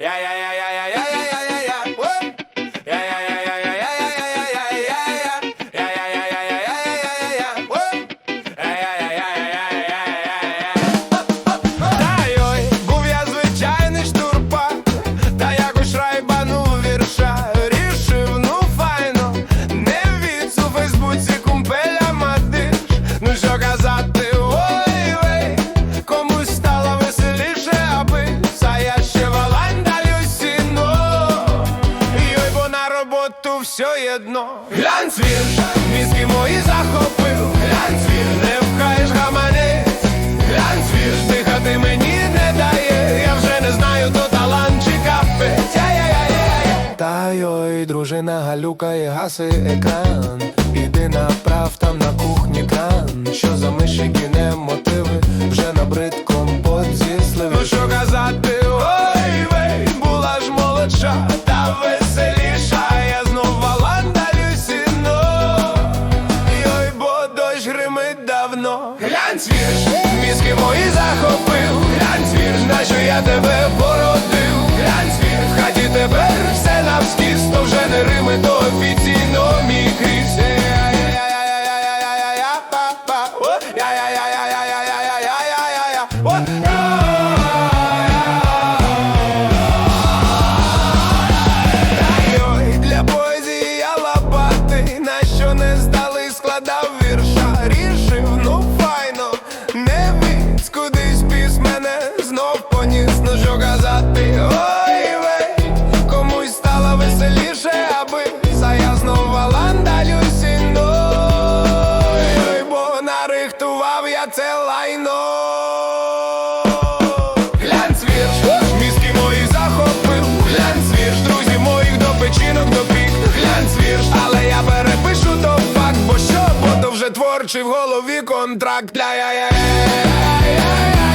Yeah, yeah, yeah. все одно. Глянь свіж, мізки мої захопив, глянь свір, не вкаєш гаманець, глянь свіж, дихати мені не дає, я вже не знаю, то талант чи капець. Та йой, дружина галюкає, гаси екран. Іди направ, там на кухні кран, що за мишики не мотив. beating oh. моя це лайно. Глянь свірш, мізки мої захопив, глянь свірш, друзі моїх до печінок до пік, глянь свірш, але я перепишу то факт, бо що, бо то вже творчий в голові контракт. Ля-я-я-я-я-я-я